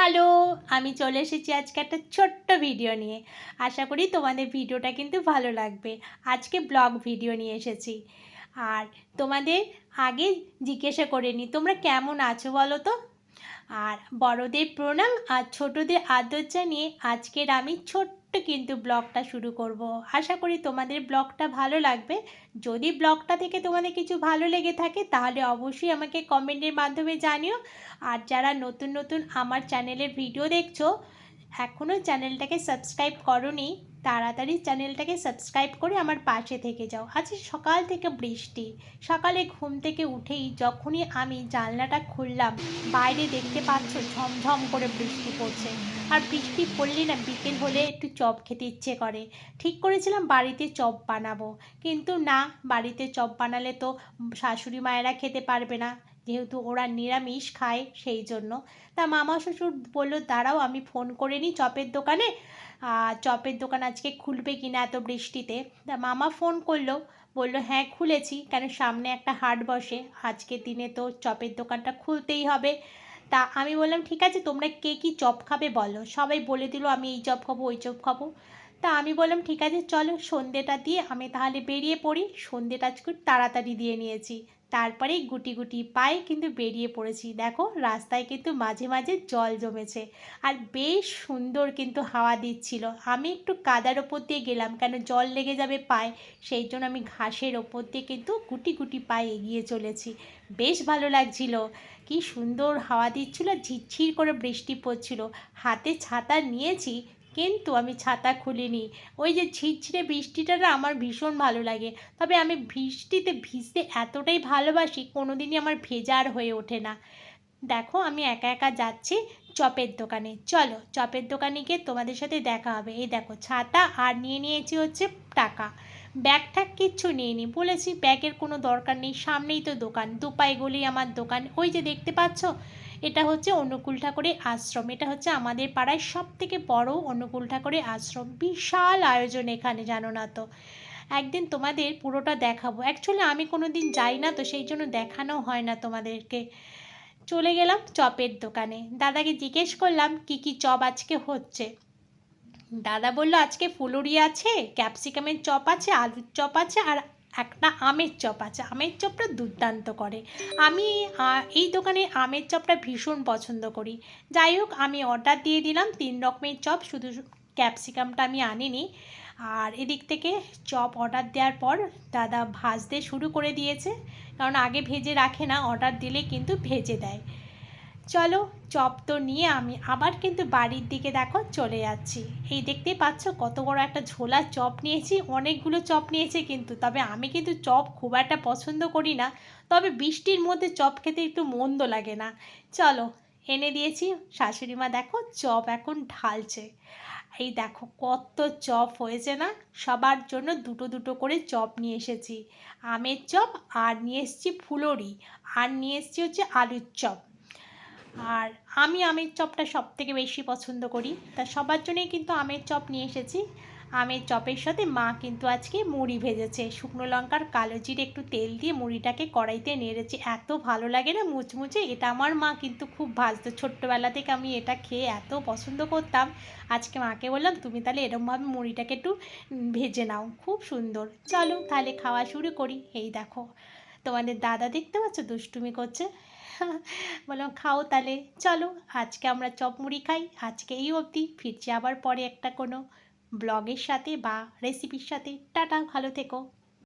Hello, আমি চলে এসেছি আজকে একটা ছোট্ট ভিডিও নিয়ে। আশা করি তোমাদের ভিডিওটা কিন্তু ভালো লাগবে। আজকে ব্লগ ভিডিও নিয়ে এসেছি। আর তোমাদের আগে জিজ্ঞাসা করে নি, তোমরা কেমন আছো বলো তো? আর বড়দের প্রণাম আর ছোটদের আদর জানিয়ে আজকের আমি ছোট্ট কিন্তু ব্লগটা শুরু করব। আশা করি তোমাদের ব্লগটা ভালো লাগবে। যদি ব্লগটা থেকে তোমাদের কিছু ভালো লেগে থাকে, তাহলে অবশ্যই আমাকে কমেন্টের মাধ্যমে জানিও। আর যারা নতুন নতুন আমার চ্যানেলের ভিডিও দেখছ এখনও চ্যানেলটাকে সাবস্ক্রাইব করনি তাড়াতাড়ি চ্যানেলটাকে সাবস্ক্রাইব করে আমার পাশে থেকে যাও। আজ সকাল থেকে বৃষ্টি। সকালে ঘুম থেকে উঠেই যখনই আমি জানলাটা খুললাম, বাইরে দেখতে পাচ্ছ ঝমঝম করে বৃষ্টি পড়ছে। আর বৃষ্টি পড়লে না বিকেল হলে একটু চপ খেতে ইচ্ছে করে। ঠিক করেছিলাম বাড়িতে চপ বানাবো। কিন্তু না, বাড়িতে চপ বানালে তো শাশুড়ি মায়েরা খেতে পারবে না। যেহেতু ওরা নিরামিষ খায় সেই জন্য। তা মামা শ্বশুর বলল, দাঁড়াও, আমি ফোন করে নিই চপের দোকানে। চপের দোকান আজকে খুলবে কি না এত বৃষ্টিতে? তা মামা ফোন করল, বলল হ্যাঁ খুলেছি। কেন সামনে একটা হাট বসে। আজকের দিনে তো চপের দোকানটা খুলতেই হবে। তা আমি বললাম, ঠিক আছে, তোমরা কে কী চপ খাবে বলো। সবাই বলে দিল, আমি এই চপ খাব, ওই চপ খাব। তা আমি বললাম, ঠিক আছে, চলো সন্ধেটা দিয়ে আমি তাহলে বেরিয়ে পড়ি। সন্ধেটা আজকে তাড়াতাড়ি দিয়ে নিয়েছি। তারপরে গুটি গুটি পায়ে কিন্তু বেরিয়ে পড়েছি। দেখো, রাস্তায় কিন্তু মাঝে মাঝে জল জমেছে আর বেশ সুন্দর কিন্তু হাওয়া দিচ্ছিল। আমি একটু কাদার ওপর দিয়ে গেলাম কেন জল লেগে যাবে পায়ে, সেই জন্য আমি ঘাসের ওপর দিয়ে কিন্তু গুটি গুটি পায়ে এগিয়ে চলেছি। বেশ ভালো লাগছিল। কি সুন্দর হাওয়া দিচ্ছিল, ঝিরঝির করে বৃষ্টি পড়ছিল। হাতে ছাতা নিয়েছি কিন্তু আমি ছাতা খুলিনি। ওই যে ছিঁচড়ে বৃষ্টিটা না আমার ভীষণ ভালো লাগে। তবে আমি বৃষ্টিতে ভিজতে এতটাই ভালোবাসি, কোনোদিনই আমার ভেজার হয়ে ওঠে না। দেখো, আমি একা একা যাচ্ছি চপের দোকানে। চলো, চপের দোকানে গিয়ে তোমাদের সাথে দেখা হবে। এই দেখো, ছাতা আর নিয়ে নিয়েছি হচ্ছে টাকা। ব্যাগ ঠ্যাগ কিচ্ছু নিয়ে নি। বলেছি ব্যাগের কোনো দরকার নেই। সামনেই তো দোকান। দুপাই গলি আমার দোকান। ওই যে দেখতে পাচ্ছ, এটা হচ্ছে অনুকূল ঠাকুরের আশ্রম। এটা হচ্ছে আমাদের পাড়ায় সব থেকে বড় অনুকূল ঠাকুরের আশ্রম। বিশাল আয়োজন এখানে, জানো না তো। একদিন তোমাদের পুরোটা দেখাবো। অ্যাকচুয়ালি আমি কোনো দিন যাই না তো, সেই জন্য দেখানো হয় না তোমাদেরকে। চলে গেলাম চপের দোকানে। দাদাকে জিজ্ঞেস করলাম, কি কি চপ আজকে হচ্ছে? দাদা বলল, আজকে ফুলুরি আছে, ক্যাপসিকামের চপ আছে, আলুর চপ আছে, আর একটা আমের চপ আছে। আমের চপটা দুর্দান্ত করে। আমি এই দোকানে আমের চপটা ভীষণ পছন্দ করি। যাই হোক, আমি অর্ডার দিয়ে দিলাম, তিন রকমের চপ, শুধু ক্যাপসিকামটা আমি আনিনি। আর এদিক থেকে চপ অর্ডার দেওয়ার পর দাদা ভাজতে শুরু করে দিয়েছে। কারণ আগে ভেজে রাখে না অর্ডার দিলে কিন্তু ভেজে দেয়। চলো, চপ তো নিয়ে আমি আবার কিন্তু বাড়ির দিকে দেখো চলে যাচ্ছি। এই দেখতেই পাচ্ছ কত বড় একটা ঝোলা চপ নিয়েছি, অনেকগুলো চপ নিয়েছে কিন্তু, তবে আমি কিন্তু চপ খুব একটা পছন্দ করি না, তবে বৃষ্টির মধ্যে চপ খেতে একটু মন্দ লাগে না। চলো, এনে দিয়েছি শাশুড়ি মা দেখো চপ এখন ঢালছে। এই দেখো কত চপ হয়েছে না? সবার জন্য দুটো দুটো করে চপ নিয়ে এসেছি। আমের চপ আর নিয়ে এসেছি ফুলরি আর নিয়ে এসেছি হচ্ছে আলুর চপ। আর আমি আমের চপটা সব থেকে বেশি পছন্দ করি। তা সবার জন্যই কিন্তু আমের চপ নিয়ে এসেছি। আমের চপের সাথে মা কিন্তু আজকে মুড়ি ভেজেছে। শুকনো লঙ্কার কালো জিরে একটু তেল দিয়ে মুড়িটাকে কড়াইতে নেড়েছে এত ভালো লাগে না মুচমুচে, এটা আমার মা কিন্তু খুব ভাজতো। ছোট্টবেলা থেকে আমি এটা খেয়ে এত পছন্দ করতাম। আজকে মাকে বললাম, তুমি তাহলে এরমভাবে মুড়িটাকে একটু ভেজে নাও, খুব সুন্দর। চলো তাহলে খাওয়া শুরু করি। এই দেখো, তোমাদের দাদা দেখতে পাচ্ছ? দুষ্টুমি করছে। বললাম, খাও তাহলে, চলো আজকে আমরা চপ মুড়ি খাই, আজকে এই অবধি। ফিরছি আবার পরে একটা কোনো ব্লগের সাথে বা রেসিপির সাথে। টাটা ভালো থেকো।